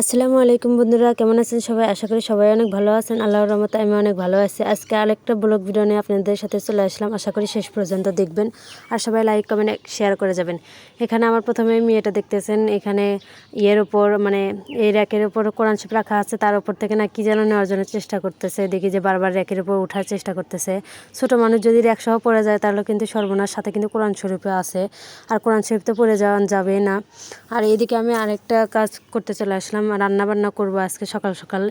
আসসালামু আলাইকুম বন্ধুরা, কেমন আছেন সবাই? আশা করি সবাই অনেক ভালো আছেন। আল্লাহর রহমতে আমি অনেক ভালো আছি। আজকে আরেকটা ব্লগ ভিডিও নিয়ে আপনাদের সাথে চলে আসলাম। আশা করি শেষ পর্যন্ত দেখবেন। আর সবাই লাইক কমেন্ট শেয়ার করে যাবেন। এখানে আমার প্রথমে মেয়েটা দেখতেছেন। এখানে ইয়ের ওপর মানে এই র্যাকের ওপর কোরআন শরীফ রাখা আছে। তার উপর থেকে না কি যেন নেওয়ার জন্য চেষ্টা করতেছে। দেখি যে বারবার র্যাকের উপর ওঠার চেষ্টা করতেছে। ছোট মানুষ যদি র্যাক সহ পড়ে যায়, তাহলে কিন্তু সর্বনাশ। সাথে কিন্তু কোরআন শরীফে আছে। আর কোরআন শরীফ তো পড়ে যাওয়া যাবে না। আর এইদিকে আমি আরেকটা কাজ করতে চলে আসলাম। রান্না বান্না করব আজকে সকাল সকাল।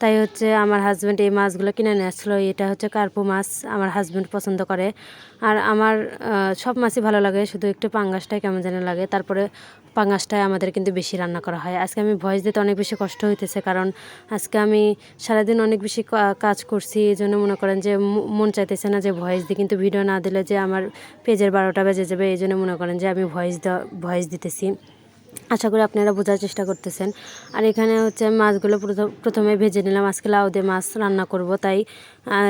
তাই হচ্ছে আমার হাজব্যান্ড এই মাছগুলো কিনে নিয়ে আসলো। এটা হচ্ছে কার্পু মাছ, আমার হাজব্যান্ড পছন্দ করে। আর আমার সব মাছই ভালো লাগে, শুধু একটু পাঙ্গাসটাই কেমন যেন লাগে। তারপরে পাঙ্গাসটাই আমাদের কিন্তু বেশি রান্না করা হয়। আজকে আমি ভয়েস দিতে অনেক বেশি কষ্ট হইতেছে কারণ আজকে আমি সারাদিন অনেক বেশি কাজ করছি। এই জন্য মনে করেন যে মন চাইতেছে না যে ভয়েস দিই। কিন্তু ভিডিও না দিলে যে আমার পেজের বারোটা বেজে যাবে, এই জন্য মনে করেন যে আমি ভয়েস ভয়েস দিতেছি। আশা করি আপনারা বোঝার চেষ্টা করতেছেন। আর এখানে হচ্ছে মাছগুলো প্রথম- ভেজে নিলাম। আজকে লাউ দিয়ে মাছ রান্না করব, তাই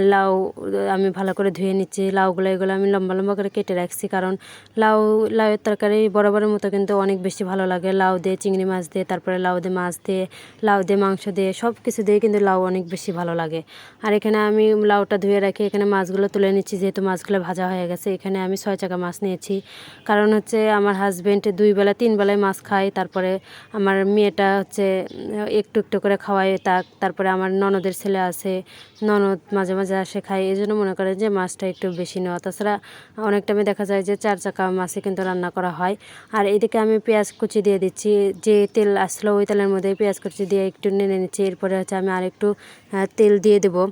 লাউ আমি ভালো করে ধুয়ে নিচ্ছি। লাউগুলো এগুলো আমি লম্বা লম্বা করে কেটে রাখছি, কারণ লাউ, লাউয়ের তরকারি বরাবরের মতো কিন্তু অনেক বেশি ভালো লাগে। লাউ দিয়ে চিংড়ি মাছ দিয়ে, তারপরে লাউ দিয়ে মাছ দিয়ে, লাউ দিয়ে মাংস দিয়ে সব কিছু দিয়ে কিন্তু লাউ অনেক বেশি ভালো লাগে। আর এখানে আমি লাউটা ধুয়ে রাখি। এখানে মাছগুলো তুলে নিচ্ছি, যেহেতু মাছগুলো ভাজা হয়ে গেছে। এখানে আমি ছয় চাকা মাছ নিয়েছি। কারণ হচ্ছে আমার হাজবেন্ড দুই বেলা, তিন বেলায় মাছ খায় তারপরে আমার মেয়েটা হচ্ছে একটু একটু করে খাওয়াই তাক, তারপরে আমার ননদের ছেলে আছে, ননদ মাঝে মাঝে আসে খাই এই জন্য মনে করে যে মাছটা একটু বেশি নেওয়া। তাছাড়া অনেক টাইমে দেখা যায় যে চার চাকা মাছে কিন্তু রান্না করা হয়। আর এদিকে আমি পেঁয়াজ কুচি দিয়ে দিচ্ছি, যে তেল আসলো ওই তেলের মধ্যে পেঁয়াজ কুচি দিয়ে একটু নেড়ে নিচ্ছি, এরপরে হচ্ছে আমি আর একটু তেল দিয়ে দেবো।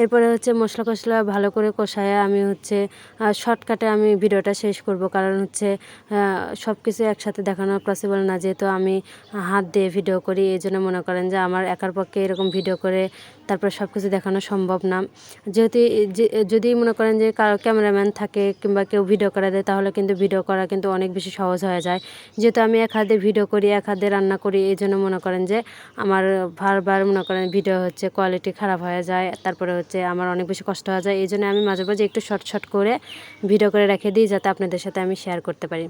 এরপরে হচ্ছে মশলা কষলা ভালো করে কষায় আমি হচ্ছে শর্টকাটে আমি ভিডিওটা শেষ করব, কারণ হচ্ছে সব কিছু একসাথে দেখানো পসিবল না যেহেতু আমি হাত দিয়ে ভিডিও করি, এই জন্য মনে করেন যে আমার একার পক্ষে এরকম ভিডিও করে তারপর সব কিছু দেখানো সম্ভব না। যেহেতু যদি মনে করেন যে কারও ক্যামেরাম্যান থাকে কিংবা কেউ ভিডিও করা দেয়, তাহলে কিন্তু ভিডিও করা কিন্তু অনেক বেশি সহজ হয়ে যায়। যেহেতু আমি এক হাতে ভিডিও করি, এক হাতে রান্না করি, এই জন্য মনে করেন যে আমার বারবার মনে করেন ভিডিও হচ্ছে কোয়ালিটি খারাপ হয়ে যায়, তারপরে হচ্ছে আমার অনেক বেশি কষ্ট হয়ে যায়। এই জন্য আমি মাঝে মাঝে একটু শর্ট শর্ট করে ভিডিও করে রেখে দিই, যাতে আপনাদের সাথে আমি শেয়ার করতে পারি।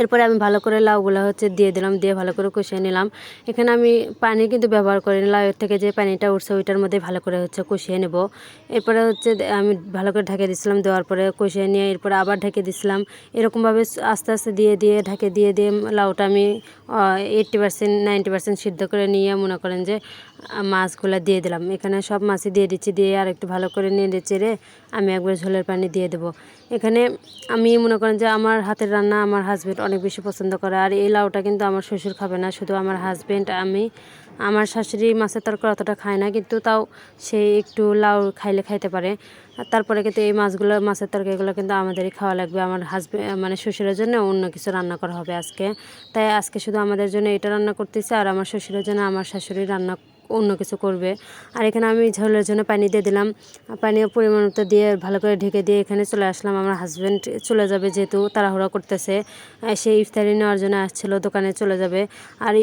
এরপরে আমি ভালো করে লাউগুলো হচ্ছে দিয়ে দিলাম, দিয়ে ভালো করে কষিয়ে নিলাম। এখানে আমি পানি কিন্তু ব্যবহার করি না, লাউয়ের থেকে যে পানিটা উঠছে ওইটার মধ্যে ভালো করে হচ্ছে কষিয়ে নেব। এরপরে হচ্ছে আমি ভালো করে ঢাকে দিছিলাম, দেওয়ার পরে কষিয়ে নিয়ে এরপরে আবার ঢেকে দিছিলাম। এরকমভাবে আস্তে আস্তে দিয়ে দিয়ে ঢাকে দিয়ে দিয়ে লাউটা আমি এইট্টি পার্সেন্ট নাইনটি পার্সেন্ট সিদ্ধ করে নিয়ে মনে করেন যে মাছগুলো দিয়ে দিলাম। এখানে সব মাছই দিয়ে দিচ্ছি, দিয়ে আর একটু ভালো করে নেড়ে চেড়ে আমি একবার ঝোলের পানি দিয়ে দেবো। এখানে আমি মনে করেন যে আমার হাতের রান্না আমার হাজব্যান্ড অনেক বেশি পছন্দ করে, আর এই লাউটা কিন্তু আমার শ্বশুর খাবে না, শুধু আমার হাজব্যান্ড আমি। আমার শাশুড়ি মাছের তরকারি অতটা খায় না, কিন্তু তাও সে একটু লাউ খাইলে খাইতে পারে। তারপরে কিন্তু এই মাছগুলো, মাছের তরকারিগুলো কিন্তু আমাদেরই খাওয়া লাগবে, আমার হাজব্যান্ড মানে শ্বশুরের জন্য অন্য কিছু রান্না করা হবে আজকে। তাই আজকে শুধু আমাদের জন্য এটা রান্না করতেছে, আর আমার শ্বশুরের জন্য আমার শাশুড়ি রান্না অন্য কিছু করবে। আর এখানে আমি ঝোলের জন্য পানি দিয়ে দিলাম। পানি পরিমাণ মতো দিয়ে ভালো করে ঢেকে দিয়ে এখানে চলে আসলাম। আমার হাজব্যান্ড চলে যাবে যেহেতু তাড়াহুড়া করতেছে। সে ইফতারি নেওয়ার জন্য আসছিল, দোকানে চলে যাবে। আর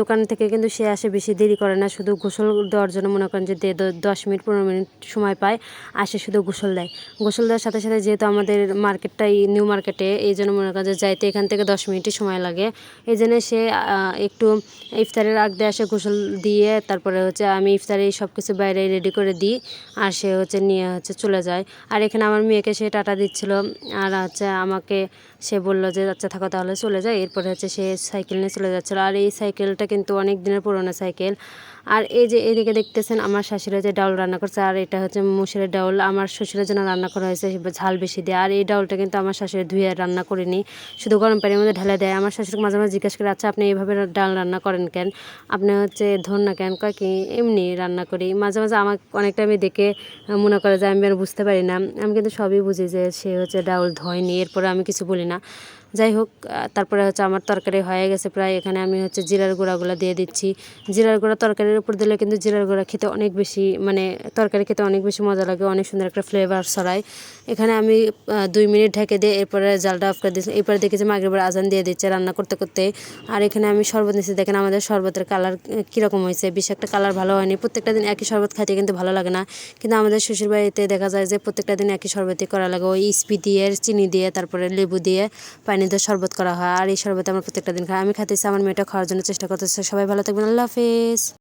দোকান থেকে কিন্তু সে আসে বেশি দেরি করে না। শুধু গোসল দেওয়ার জন্য মনে করেন যে দশ মিনিট, পনেরো মিনিট সময় পায়। আসে শুধু গোসল দেয়। গোসল দেওয়ার সাথে সাথে যেহেতু আমাদের মার্কেটটাই নিউ মার্কেটে এই জন্য মনে করেন যে যাইতে এখান থেকে দশ মিনিটই সময় লাগে। এই জন্য সে একটু ইফতারের আগ দিয়ে আসে, গোসল দিয়ে তারপরে হচ্ছে আমি ইফতারে সব কিছু বাইরে রেডি করে দিই, আর সে হচ্ছে নিয়ে হচ্ছে চলে যায়। আর এখানে আমার মেয়েকে সে টাটা দিচ্ছিল, আর হচ্ছে আমাকে সে বলল যে আচ্ছা থাকো, তাহলে চলে যায় এরপরে হচ্ছে সে সাইকেল নিয়ে চলে যাচ্ছিল। আর এই সাইকেলটা কিন্তু অনেক দিনের পুরোনো সাইকেল। আর এই যে এদিকে দেখতেছেন, আমার শাশুড়ি যে ডাউল রান্না করছে, আর এটা হচ্ছে মুসুরের ডাউল। আমার শ্বশুরের জন্য রান্না করা হয়েছে ঝাল বেশি দেয়। আর এই ডাউলটা কিন্তু আমার শাশুড়ি ধুয়ে রান্না করিনি। শুধু গরম পানির মধ্যে ঢেলে দেয়। আমার শাশুড়িকে মাঝে মাঝে জিজ্ঞেস করে আচ্ছা আপনি এইভাবে ডাল রান্না করেন কেন? আপনি হচ্ছে ধন না কেন? কয় কি, এমনি রান্না করি। মাঝে মাঝে আমাকে অনেক টাইমে দেখে মনে করে যে, আমি আর বুঝতে পারি না। আমি কিন্তু সবই বুঝি যে, সে হচ্ছে ডাউল ধয়নি। এরপরে আমি কিছু বলি না যাই হোক তারপরে হচ্ছে আমার তরকারি হয়ে গেছে প্রায়। এখানে আমি হচ্ছে জিরার গুঁড়াগুলো দিয়ে দিচ্ছি। জিরার গুঁড়া তরকারির উপর দিলে কিন্তু জিরার গুঁড়া খেতে অনেক বেশি মানে তরকারি খেতে অনেক বেশি মজা লাগে, অনেক সুন্দর একটা ফ্লেভার ছড়ায়। এখানে আমি দুই মিনিট ঢেকে দিয়ে এরপরে জালটা অফ করে দিচ্ছি এরপরে দেখেছি মাগরিবের আজান দিয়ে দিচ্ছে রান্না করতে করতে। আর এখানে আমি শরবত নিচ্ছি দেখেন আমাদের শরবতের কালার কীরকম হয়েছে। বেশ একটা কালার ভালো হয়নি। প্রত্যেকটা দিন একই শরবত খাইতে কিন্তু ভালো লাগে না। কিন্তু আমাদের শ্বশুর বাড়িতে দেখা যায় যে প্রত্যেকটা দিন একই শরবতই করা লাগে। ওই স্পি দিয়ে, চিনি দিয়ে, তারপরে লেবু দিয়ে পানি পানি দিয়ে শরবত করা হয়, আর এই শরবত আমরা প্রত্যেকটা দিন খাই। আমি খাইতেছি, আমার মেয়েটা খাওয়ার জন্য চেষ্টা করতেছে। সবাই ভালো থাকবেন, আল্লাহ হাফেজ।